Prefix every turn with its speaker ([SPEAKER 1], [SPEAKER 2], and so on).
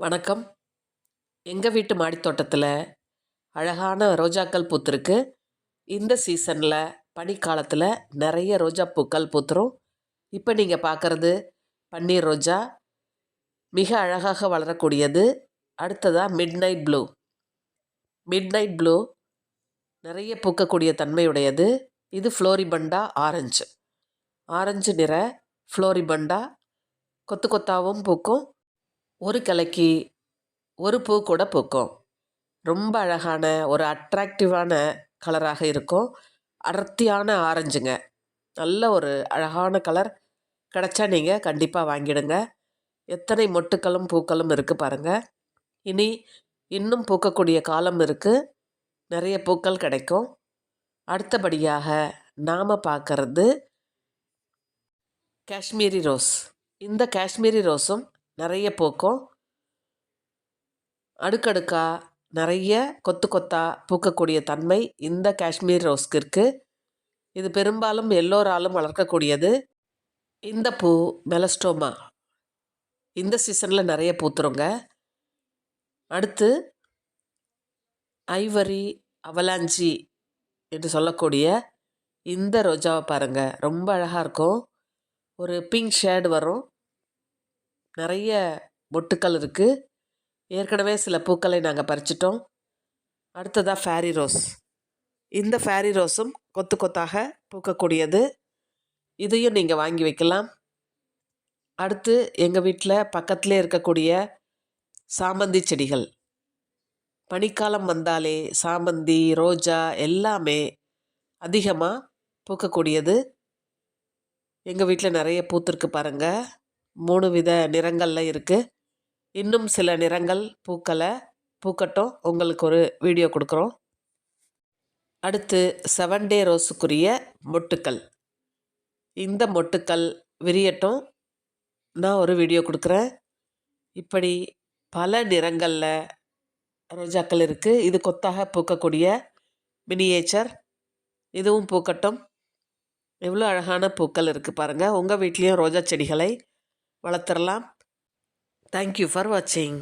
[SPEAKER 1] வணக்கம். எங்கள் வீட்டு மாடித்தோட்டத்தில் அழகான ரோஜாக்கள் பூத்திருக்கு. இந்த சீசனில் பனிக்காலத்தில் நிறைய ரோஜா பூக்கள் பூத்துரும். இப்போ நீங்கள் பார்க்குறது பன்னீர் ரோஜா. மிக அழகாக வளரக்கூடியது. அடுத்ததாக midnight blue midnight blue நிறைய பூக்கக்கூடிய தன்மையுடையது. இது ஃப்ளோரிபண்டா ஆரஞ்சு. ஆரஞ்சு நிற ஃப்ளோரிபண்டா. கொத்து கொத்தாகவும் பூக்கும். ஒரு கிளைக்கு ஒரு பூ கூட பூக்கும். ரொம்ப அழகான ஒரு அட்ராக்டிவான கலராக இருக்கும். அடர்த்தியான ஆரஞ்சுங்க நல்ல ஒரு அழகான கலர் கிடச்சா நீங்கள் கண்டிப்பாக வாங்கிடுங்க. எத்தனை மொட்டுக்களும் பூக்களும் இருக்குது பாருங்கள் இனி இன்னும் பூக்கக்கூடிய காலம் இருக்குது நிறைய பூக்கள் கிடைக்கும். அடுத்தபடியாக நாம் பார்க்கறது காஷ்மீரி ரோஸ். இந்த காஷ்மீரி ரோஸும் நிறைய பூக்கும். அடுக்கடுக்காக நிறைய கொத்து கொத்தாக பூக்கக்கூடிய தன்மை இந்த காஷ்மீர் ரோஸ்க்கு இருக்குது இது பெரும்பாலும் எல்லோராலும் வளர்க்கக்கூடியது. இந்த பூ மெலஸ்டோமா. இந்த சீசனில் நிறைய பூத்துருங்க. அடுத்து ஐவரி அவலாஞ்சி என்று சொல்லக்கூடிய இந்த ரோஜாவை பாருங்கள் ரொம்ப அழகாக இருக்கும். ஒரு பிங்க் ஷேடு வரும். நிறைய மொட்டுக்கள் இருக்குது ஏற்கனவே சில பூக்களை நாங்கள் பறிச்சிட்டோம். அடுத்ததாக ஃபேரி ரோஸ் இந்த ஃபேரி ரோஸும் கொத்து கொத்தாக பூக்கக்கூடியது. இதையும் நீங்கள் வாங்கி வைக்கலாம். அடுத்து எங்கள் வீட்டில் பக்கத்திலே இருக்கக்கூடிய சாமந்தி செடிகள். பனிக்காலம் வந்தாலே சாமந்தி ரோஜா எல்லாமே அதிகமாக பூக்கக்கூடியது. எங்கள் வீட்டில் நிறைய பூத்திருக்கு பாருங்கள் மூணு வித நிறங்களில் இருக்குது இன்னும் சில நிறங்கள் பூக்களை பூக்கட்டும் உங்களுக்கு ஒரு வீடியோ கொடுக்குறோம். அடுத்து செவன் டே ரோஸுக்குரிய மொட்டுக்கள். இந்த மொட்டுக்கள் விரியட்டும். நான் ஒரு வீடியோ கொடுக்குறேன். இப்படி பல நிறங்களில் ரோஜாக்கள் இருக்குது இது கொத்தாக பூக்கக்கூடிய மினியேச்சர் இதுவும் பூக்கட்டும். எவ்வளோ அழகான பூக்கள் இருக்குது பாருங்கள் உங்கள் வீட்லேயும் ரோஜா செடிகளை வளர்த்துடலாம் தேங்க்யூ ஃபார் வாட்சிங்